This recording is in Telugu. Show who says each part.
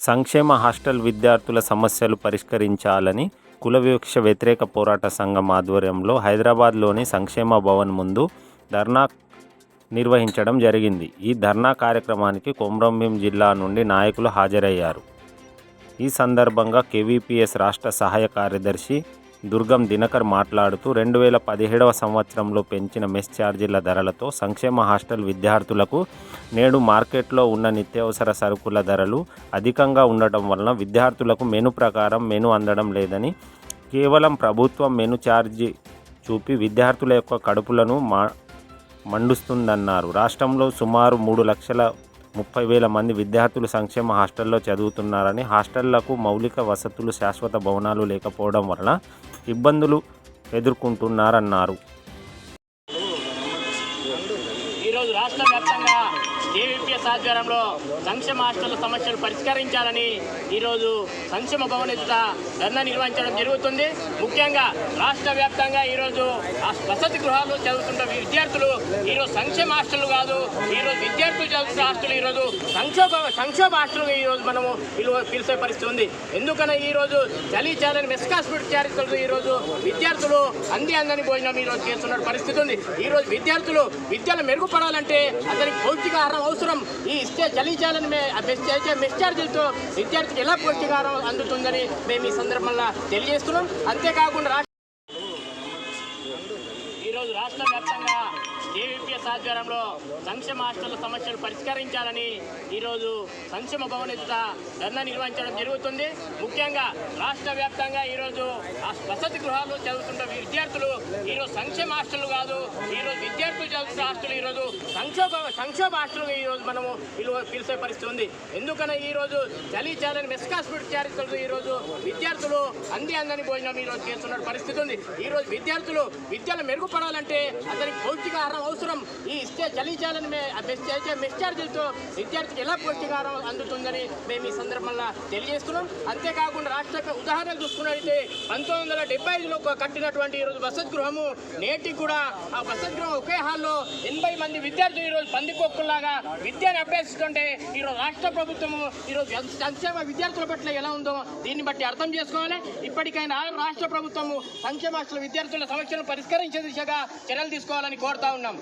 Speaker 1: సంక్షేమ హాస్టల్ విద్యార్థుల సమస్యలు పరిష్కరించాలని కుల వివక్ష వ్యతిరేక పోరాట సంఘం ఆధ్వర్యంలో హైదరాబాద్లోని సంక్షేమ భవన్ ముందు ధర్నా నిర్వహించడం జరిగింది. ఈ ధర్నా కార్యక్రమానికి కొమరంభీం జిల్లా నుండి నాయకులు హాజరయ్యారు. ఈ సందర్భంగా కేవీపీఎస్ రాష్ట్ర సహాయ కార్యదర్శి దుర్గం దినకర్ మాట్లాడుతూ రెండు వేల పదిహేడవ సంవత్సరంలో పెంచిన మెస్ ఛార్జీల ధరలతో సంక్షేమ హాస్టల్ విద్యార్థులకు నేడు మార్కెట్లో ఉన్న నిత్యావసర సరుకుల ధరలు అధికంగా ఉండటం వలన విద్యార్థులకు మెను ప్రకారం మెను అందడం లేదని కేవలం ప్రభుత్వం మెను ఛార్జీ చూపి విద్యార్థుల యొక్క కడుపులను మా మండుస్తుందన్నారు. రాష్ట్రంలో సుమారు మూడు లక్షల ముప్పై వేల మంది విద్యార్థులు సంక్షేమ హాస్టల్లో చదువుతున్నారని హాస్టళ్ళకు మౌలిక వసతులు శాశ్వత భవనాలు లేకపోవడం వలన ఇబ్బందులు ఎదుర్కొంటున్నారన్నారు.
Speaker 2: ఈరోజు రాష్ట్ర వ్యాప్తంగా ఏవిపిఎస్ ఆధ్వర్యంలో సంక్షేమ హాస్టల్ సమస్యలు పరిష్కరించాలని ఈరోజు సంక్షేమ భవన్ ఎదుట ధర్నా నిర్వహించడం జరుగుతుంది. ముఖ్యంగా రాష్ట్ర వ్యాప్తంగా ఈరోజు ఆ వసతి గృహాలు చదువుతున్న విద్యార్థులు ఈరోజు సంక్షేమ హాస్టల్ కాదు ఈరోజు విద్యార్థులు చదువుతున్న హాస్టల్ ఈరోజు సంక్షోభ సంక్షోభ హాస్టల్ ఈరోజు మనము పిలిచే పరిస్థితి ఉంది. ఎందుకని ఈరోజు చలి చాలని మెస్ చారిత్రలు ఈరోజు విద్యార్థులు అంది అందని భోజనం ఈరోజు చేస్తున్న పరిస్థితి ఉంది. ఈరోజు విద్యార్థులు విద్యను మెరుగుపడాలంటే అతనికి పౌష్టికాహారం అవసరం. ఈ ఇస్తే చలిచాలని మెస్ ఛార్జీలతో విద్యార్థికి ఎలా పౌష్టికాహారం అందుతుందని మేము ఈ సందర్భంగా తెలియజేస్తున్నాం. అంతేకాకుండా రాష్ట్ర ఈరోజు రాష్ట్ర వ్యాప్తంగా ఏవిపిఎస్ ఆధ్వర్యంలో సంక్షేమ హాస్టల్ సమస్యలు పరిష్కరించాలని ఈరోజు సంక్షేమ భవన్ ఎదుట ధర్నా నిర్వహించడం జరుగుతుంది. ముఖ్యంగా రాష్ట్ర వ్యాప్తంగా ఈరోజు ఆ వసతి గృహాలు చదువుతున్న విద్యార్థులు సంక్షేమ హాస్టల్ కాదు ఈరోజు విద్యార్థులు చదువుతున్న హాస్టల్ ఈరోజు సంక్షోభ సంక్షోభ హాస్టల్ ఈరోజు మనము పిలువ పిలిచే పరిస్థితి ఉంది. ఎందుకని ఈరోజు చలి చాలని మెస్ హాస్పిటల్ చారిత్రలు ఈరోజు విద్యార్థులు అంది అందని భోజనం ఈరోజు చేస్తున్న పరిస్థితి ఉంది. ఈరోజు విద్యార్థులు విద్యను మెరుగుపడాలంటే అతనికి పౌష్టికాహారం అవసరం. ఈ ఇస్తే చలి చాలని మెస్ ఛార్జీలతో విద్యార్థికి ఎలా పౌష్టికాహారం అందుతుందని మేము ఈ సందర్భంలో తెలియజేస్తున్నాం. అంతేకాకుండా రాష్ట్ర ఉదాహరణలు చూసుకున్నట్లయితే పంతొమ్మిది వందల డెబ్బై ఐదులో కట్టినటువంటి ఈరోజు వసతి గృహము నేటి కూడా ఆ వసతిగృహం ఒకే హాల్లో ఎనభై మంది విద్యార్థులు ఈరోజు పందికొక్కులాగా విద్యను అభ్యసిస్తుంటే ఈరోజు రాష్ట్ర ప్రభుత్వము ఈరోజు సంక్షేమ విద్యార్థుల పట్ల ఎలా ఉందో దీన్ని బట్టి అర్థం చేసుకోవాలి. ఇప్పటికైనా రాష్ట్ర ప్రభుత్వము సంక్షేమాస్తుల విద్యార్థుల సమస్యలను పరిష్కరించే దిశగా చర్యలు తీసుకోవాలని కోరుతా ఉన్నాం.